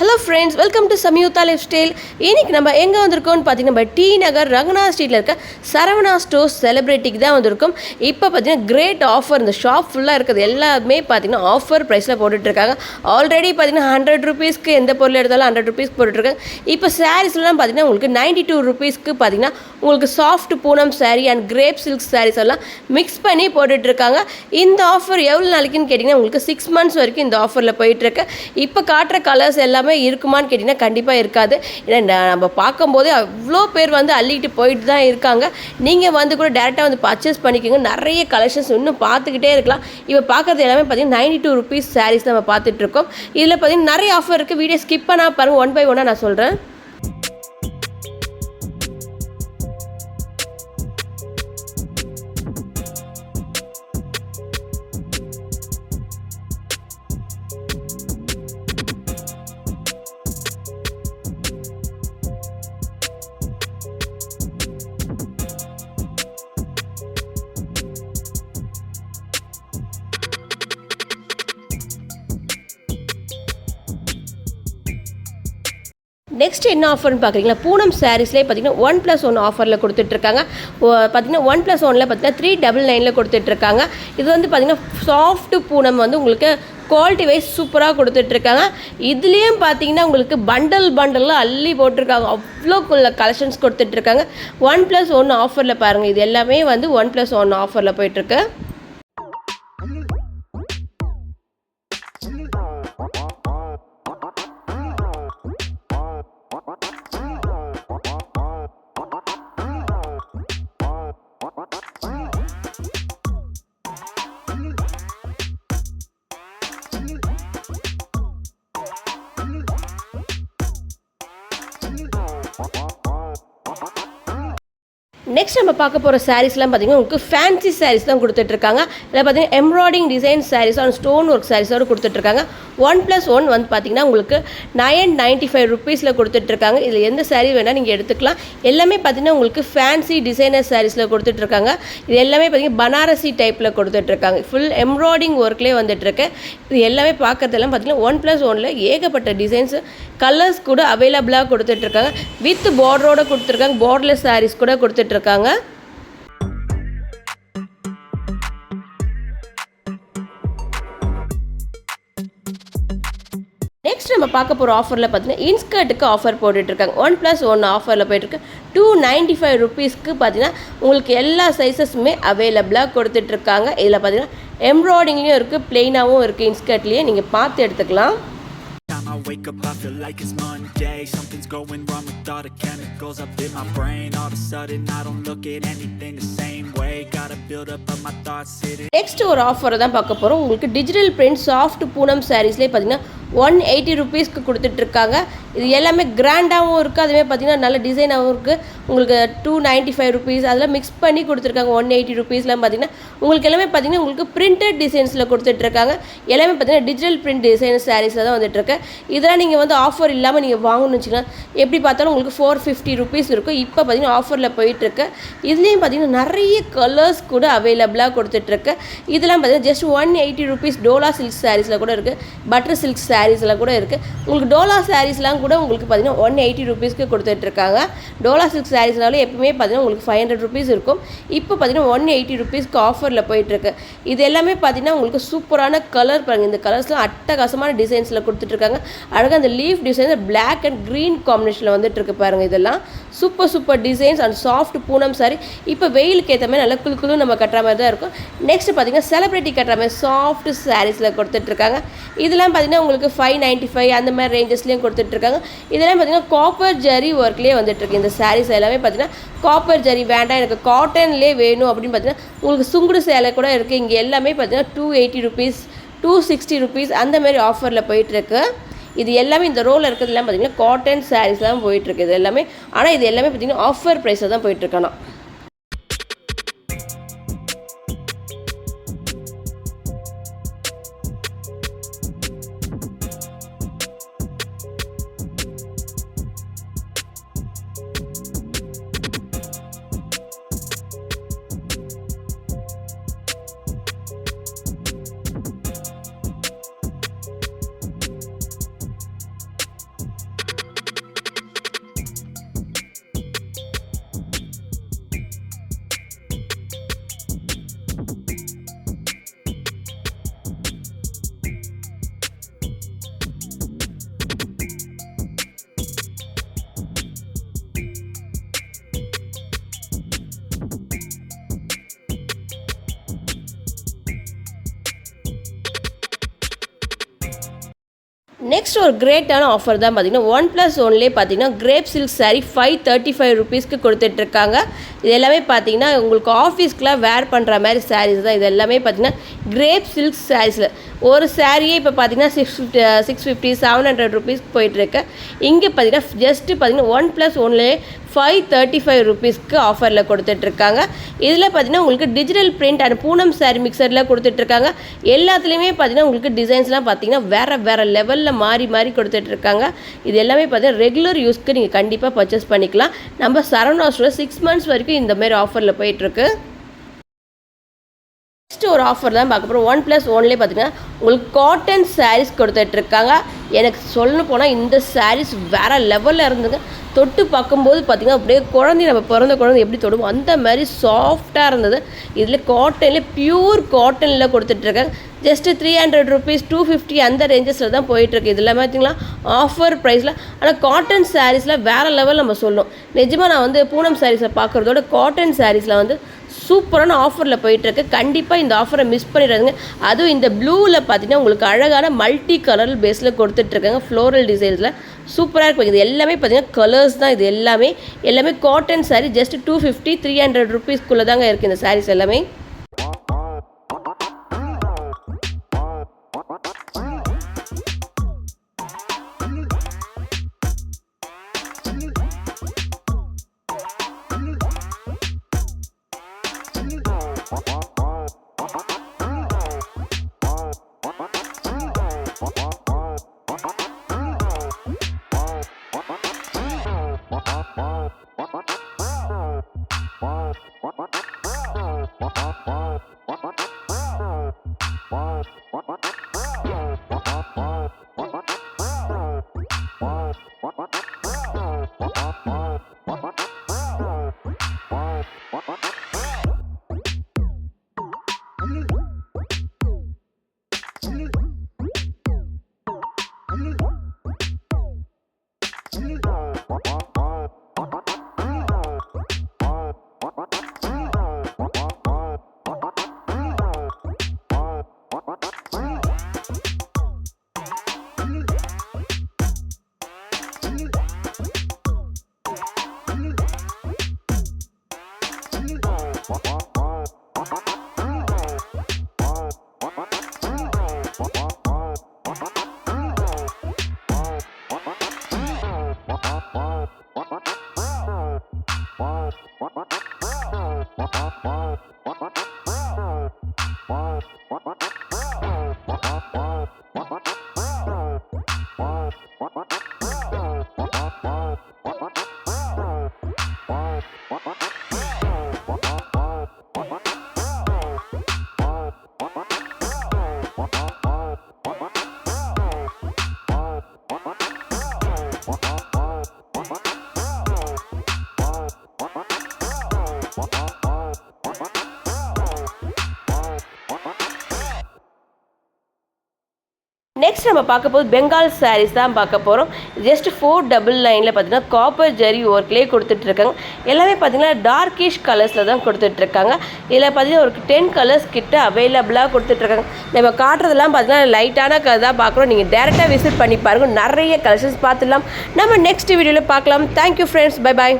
Hello friends welcome to Samyuktha lifestyle இன்னைக்கு நம்ம எங்கே வந்திருக்கோம்னு பார்த்தீங்கன்னா நம்ம டி நகர் ரங்கநாத் ஸ்ட்ரீட்டில் இருக்க சரவணா ஸ்டோர்ஸ் செலிப்ரிட்டிக்கு தான் வந்திருக்கோம். இப்போ பார்த்தீங்கன்னா கிரேட் ஆஃபர் இந்த ஷாப் ஃபுல்லாக இருக்கிறது எல்லாமே பார்த்தீங்கன்னா ஆஃபர் ப்ரைஸில் போட்டுட்ருக்காங்க ஆல்ரெடி பார்த்தீங்கன்னா ஹண்ட்ரட் ருபீஸ்க்கு எந்த பொருள் எடுத்தாலும் ஹண்ட்ரட் ருபீஸ்க்கு போட்டுட்ருக்காங்க இப்போ சாரீஸ்லாம் பார்த்தீங்கன்னா உங்களுக்கு நைன்டி டூ ருபீஸ்க்கு பார்த்தீங்கன்னா உங்களுக்கு soft Poonam sari and crepe silk saris எல்லாம் மிக்ஸ் பண்ணி போட்டுட்ருக்காங்க இந்த ஆஃபர் எவ்வளோ நாளைக்குன்னு கேட்டிங்கன்னா உங்களுக்கு சிக்ஸ் மந்த்ஸ் வரைக்கும் இந்த ஆஃபரில் போயிட்டுருக்கு இப்போ காட்டுற கலர்ஸ் எல்லாமே இருக்குமான்னு கேட்டிங்கன்னா கண்டிப்பாக இருக்காது. ஏன்னா நம்ம பார்க்கும்போதே அவ்வளோ பேர் வந்து அள்ளிக்கிட்டு போயிட்டு தான் இருக்காங்க. நீங்கள் வந்து கூட டேரெக்டாக வந்து பர்ச்சேஸ் பண்ணிக்கோங்க. நிறைய கலெக்ஷன்ஸ் இன்னும் பார்த்துக்கிட்டே இருக்கலாம். இப்போ பார்க்குறது எல்லாமே பார்த்தீங்கன்னா நைன்டி டூ ருபீஸ் சாரீஸ் நம்ம பார்த்துட்ருக்கோம் இதில் பார்த்தீங்கன்னா நிறைய ஆஃபர் இருக்குது வீடியோ ஸ்கிப் பண்ணால் பாருங்கள் ஒன் பை ஒன்னாக நான் சொல்கிறேன் நெக்ஸ்ட் என்ன ஆஃபர்னு பார்க்குறீங்களா பூனம் சாரீஸ்லேயே பார்த்தீங்கன்னா ஒன் ப்ளஸ் ஒன் ஆஃபரில் கொடுத்துட்ருக்காங்க. பார்த்தீங்கன்னா ஒன் ப்ளஸ் ஒனில் பார்த்தீங்கன்னா த்ரீ டபுள் நைனில் கொடுத்துட்ருக்காங்க. இது வந்து பார்த்தீங்கன்னா சாஃப்ட் பூனம் வந்து உங்களுக்கு குவாலிட்டி வைஸ் சூப்பராக கொடுத்துட்ருக்காங்க. இதுலேயும் பார்த்தீங்கன்னா உங்களுக்கு பண்டல் பண்டலாக அள்ளி போட்டிருக்காங்க. அவ்வளோக்குள்ள கலெக்ஷன்ஸ் கொடுத்துட்ருக்காங்க. ஒன் ப்ளஸ் ஒன் ஆஃபரில் பாருங்கள் இது எல்லாமே வந்து ஒன் ப்ளஸ் ஒன் ஆஃபரில் போயிட்டுருக்கு நெக்ஸ்ட் நம்ம பார்க்க போகிற சாரீஸ்லாம் பார்த்தீங்கன்னா உங்களுக்கு ஃபேன்சி சாரீஸ் தான் கொடுத்துட்ருக்காங்க இதில் பார்த்தீங்கன்னா embroidery design saris and stone work சாரீஸோடு கொடுத்துட்ருக்காங்க ஒன் ப்ளஸ் ஒன் வந்து பார்த்தீங்கன்னா உங்களுக்கு நயன் நைன்ட்டி ஃபைவ் ருபீஸில் கொடுத்துட்ருக்காங்க. இதில் எந்த சாரீ வேணால் நீங்கள் எடுத்துக்கலாம். எல்லாமே பார்த்தீங்கன்னா உங்களுக்கு ஃபேன்சி டிசைனர் சாரீஸில் கொடுத்துட்ருக்காங்க. இது எல்லாமே பார்த்தீங்கன்னா பனாரசி டைப்பில் கொடுத்துட்ருக்காங்க. ஃபுல் எம்ப்ராய்டிங் ஒர்க்லேயே வந்துட்டுருக்கு இது எல்லாமே பார்க்கறதெல்லாம் பார்த்தீங்கன்னா ஒன் ப்ளஸ் ஒனில் ஏகப்பட்ட டிசைன்ஸ் கலர்ஸ் கூட அவைலபிளாக கொடுத்துட்ருக்காங்க. வித் பார்டரோடு கொடுத்துருக்காங்க. பார்டர்லெஸ் சாரீஸ் கூட கொடுத்துட்ருக்காங்க. நம்ம பார்க்க போகிற ஆஃபரில் பார்த்தீங்கன்னா இன்ஸ்கர்ட்டுக்கு ஆஃபர் போட்டுட்ருக்காங்க ஒன் ப்ளஸ் ஒன் ஆஃபரில் போயிட்டுருக்கு டூ நைன்ட்டி ஃபைவ் ருபீஸ்க்கு பார்த்தீங்கன்னா உங்களுக்கு எல்லா சைஸஸுமே அவைலபிளாக கொடுத்துட்ருக்காங்க இதில் பார்த்தீங்கன்னா எம்ப்ராய்டிங்லேயும் இருக்குது ப்ளெயினாகவும் இருக்குது இன்ஸ்கர்ட்லேயே நீங்கள் பார்த்து எடுத்துக்கலாம் I wake up, I feel like it's Monday. Something's going wrong with all the chemicals up in my brain. All of a sudden, I don't look at anything the same way. Gotta build up of my thoughts, sitting. Next ஒரு ஆஃபரை தான் பார்க்க போகிறோம் உங்களுக்கு digital print soft Poonam சாரீஸ்லேயே பார்த்தீங்கன்னா one eighty ருபீஸ்க்கு கொடுத்துட்ருக்காங்க. இது எல்லாமே கிராண்டாகவும் இருக்குது அதுவே பார்த்தீங்கன்னா நல்ல டிசைனாகவும் இருக்குது உங்களுக்கு டூ நைன்ட்டி ஃபைவ் ருபீஸ் அதெல்லாம் மிக்ஸ் பண்ணி கொடுத்துருக்காங்க. ஒன் எயிட்டி ருபீஸ்லாம் பார்த்தீங்கன்னா உங்களுக்கு எல்லாமே பார்த்தீங்கன்னா உங்களுக்கு பிரிண்டட் டிசைன்ஸில் கொடுத்துட்ருக்காங்க. எல்லாமே பார்த்தீங்கன்னா டிஜிட்டல் பிரிண்ட் டிசைன் சாரீஸில் தான் வந்துட்டுருக்கு இதெல்லாம் நீங்கள் வந்து ஆஃபர் இல்லாமல் நீங்கள் வாங்கணும்னு வச்சுக்கலாம் எப்படி பார்த்தாலும் உங்களுக்கு ஃபோர் ஃபிஃப்டி ருபீஸ் இருக்கும் இப்போ பார்த்தீங்கன்னா ஆஃபரில் போயிட்டுருக்கு இதுலேயும் பார்த்தீங்கன்னா நிறைய கலர்ஸ் கூட அவைலபிளாக கொடுத்துட்ருக்கு. இதெல்லாம் பார்த்தீங்கன்னா just one eighty rupees Dola silk சாரீஸில் கூட இருக்குது பட்டர் சில்க் சாரீஸ்லாம் கூட இருக்குது உங்களுக்கு டோலா சாரீஸ்லாம் கூட உங்களுக்கு பார்த்தீங்கன்னா ஒன் எயிட்டி ருபீஸ்க்கு கொடுத்துட்ருக்காங்க. டோலா சில்க் சாரீஸ்னாலும் எப்பவுமே பார்த்தீங்கன்னா உங்களுக்கு ஃபைவ் ஹண்ட்ரட் ருபீஸ் இருக்கும். இப்போ பார்த்தீங்கன்னா ஒன் எயிட்டி ருபீஸ்க்கு ஆஃபரில் போயிட்டுருக்கு இது எல்லாமே பார்த்தீங்கன்னா உங்களுக்கு சூப்பரான கலர் பாருங்கள் இந்த கலர்ஸ்லாம் அட்டகாசமான டிசைன்ஸில் கொடுத்துட்ருக்காங்க. அழகாக அந்த leaf design black and green காம்பினேஷனில் வந்துட்டுருக்கு பாருங்கள் இதெல்லாம். Super super designs and soft Poonam sari இப்போ வெயிலுக்கு ஏற்ற மாதிரி நல்லா குழு நம்ம கட்டுற மாதிரி தான் இருக்கும். நெக்ஸ்ட் பார்த்தீங்கன்னா செலிப்ரிட்டி கட்டுற மாதிரி சாஃப்ட் சாரீஸில் கொடுத்துட்ருக்காங்க. இதெல்லாம் பார்த்தீங்கன்னா உங்களுக்கு ஃபைவ் நைன்ட்டி ஃபைவ் அந்த மாதிரி ரேஞ்சஸ்லேயும் கொடுத்துட்ருக்காங்க. இதெல்லாம் பார்த்தீங்கன்னா காப்பர் ஜரி ஒர்க்லேயே வந்துட்டுருக்கு இந்த சாரீஸ் எல்லாமே பார்த்தீங்கன்னா காப்பர் ஜரி வேண்டாம். எனக்கு காட்டன்லேயே வேணும் அப்படின்னு பார்த்தீங்கன்னா உங்களுக்கு சுங்குடு சேலை கூட இருக்குது இங்கே எல்லாமே பார்த்தீங்கன்னா two eighty rupees two sixty rupees அந்த மாதிரி ஆஃபரில் போயிட்டுருக்கு இது எல்லாமே இந்த ரோலில் இருக்கிறதுலாம் பார்த்தீங்கன்னா காட்டன் சாரீஸ் தான் போயிட்டுருக்கு இது எல்லாமே. ஆனால் இது எல்லாமே பார்த்தீங்கன்னா ஆஃபர் ப்ரைஸில் தான் போயிட்டுருக்கானா நெக்ஸ்ட் ஒரு கிரேட்டான ஆஃபர் தான் பார்த்தீங்கன்னா ஒன் ப்ளஸ் ஒன்லேயே பார்த்தீங்கன்னா crepe silk saree five thirty five ருபீஸ்க்கு கொடுத்துட்ருக்காங்க. இது எல்லாமே பார்த்தீங்கன்னா உங்களுக்கு ஆஃபீஸ்க்குலாம் வேர் பண்ணுற மாதிரி சாரீஸ் தான். இது எல்லாமே பார்த்தீங்கன்னா கிரேப் சில்க் சாரீஸில் ஒரு சாரியே இப்போ பார்த்தீங்கன்னா six fifty six fifty seven hundred ருபீஸ்க்கு போயிட்டுருக்கு இங்கே பார்த்தீங்கன்னா ஜஸ்ட்டு பார்த்தீங்கன்னா ஒன் ப்ளஸ் ஒன்லேயே ஃபைவ் தேர்ட்டி ஃபைவ் ருபீஸ்க்கு ஆஃபரில் கொடுத்துட்ருக்காங்க. இதில் பார்த்தீங்கன்னா உங்களுக்கு digital print and Poonam sari மிக்சரில் கொடுத்துட்ருக்காங்க. எல்லாத்துலேயுமே பார்த்தீங்கன்னா உங்களுக்கு டிசைன்ஸ்லாம் பார்த்தீங்கன்னா வேறு வேறு லெவலில் மாறி மாறி கொடுத்துட்ருக்காங்க. இது எல்லாமே பார்த்தீங்கன்னா ரெகுலர் யூஸ்க்கு நீங்கள் கண்டிப்பாக பர்ச்சேஸ் பண்ணிக்கலாம். நம்ம சரவணா சிக்ஸ் மந்த்ஸ் வரைக்கும் இந்த மாதிரி ஆஃபரில் போயிட்டுருக்கு பெஸ்ட் ஒரு ஆஃபர் தான் பார்க்க போகிறோம் ஒன் ப்ளஸ் ஒன்லேயே பார்த்தீங்கன்னா உங்களுக்கு காட்டன் சாரீஸ் கொடுத்துட்ருக்காங்க. எனக்கு சொல்லணும் போனால் இந்த சாரீஸ் வேறு லெவலில் இருந்துங்க தொட்டு பார்க்கும்போது பார்த்திங்கன்னா அப்படியே குழந்தை நம்ம பிறந்த குழந்தை எப்படி தொடுவோம் அந்த மாதிரி சாஃப்டாக இருந்தது. இதில் காட்டனில் பியூர் காட்டனில் கொடுத்துட்ருக்காங்க. Just three hundred rupees two fifty அந்த ரேஞ்சஸில் தான் போயிட்டுருக்கு இதில் பார்த்திங்களா ஆஃபர் ப்ரைஸில் ஆனால் காட்டன் சாரீஸில் வேறு லெவல் நம்ம சொல்லணும். நிஜமாக நான் வந்து பூனம் சாரீஸை பார்க்குறதோட காட்டன் சாரீஸில் வந்து சூப்பரான ஆஃபரில் போயிட்டுருக்கு. கண்டிப்பாக இந்த ஆஃபரை மிஸ் பண்ணிடாதுங்க. அதுவும் இந்த ப்ளூவில் பார்த்தீங்கன்னா உங்களுக்கு அழகான மல்டி கலர் பேஸில் கொடுத்துட்ருக்காங்க ஃப்ளோரல் டிசைன்ஸில் சூப்பராக இருக்கும். இது எல்லாமே பார்த்தீங்கன்னா கலர்ஸ் தான் இது எல்லாமே. எல்லாமே cotton sari just two fifty three hundred ருபீஸ்க்குள்ளே தாங்க இருக்குது இந்த சாரீஸ் எல்லாமே. நெக்ஸ்ட் நம்ம பார்க்க போது பெங்கால் சாரீஸ் தான் பார்க்க போகிறோம் ஜஸ்ட் ஃபோர் டபுள் லைனில் பார்த்தீங்கன்னா காப்பர் ஜெரி ஒர்க்லேயே கொடுத்துட்ருக்காங்க எல்லாமே பார்த்தீங்கன்னா டார்க்கிஷ் கலர்ஸில் தான் கொடுத்துட்ருக்காங்க இதில் பார்த்தீங்கன்னா ஒரு டென் கலர்ஸ் கிட்ட அவைலபிளாக கொடுத்துட்ருக்காங்க நம்ம காட்டுறதெல்லாம் பார்த்தீங்கன்னா லைட்டான கலர் தான் பார்க்குறோம். நீங்கள் டேரெக்டாக விசிட் பண்ணி பாருங்கள் நிறைய கலெக்ஷன்ஸ் பார்த்துடலாம். நம்ம நெக்ஸ்ட் வீடியோவில் பார்க்கலாம். Thank you friends bye bye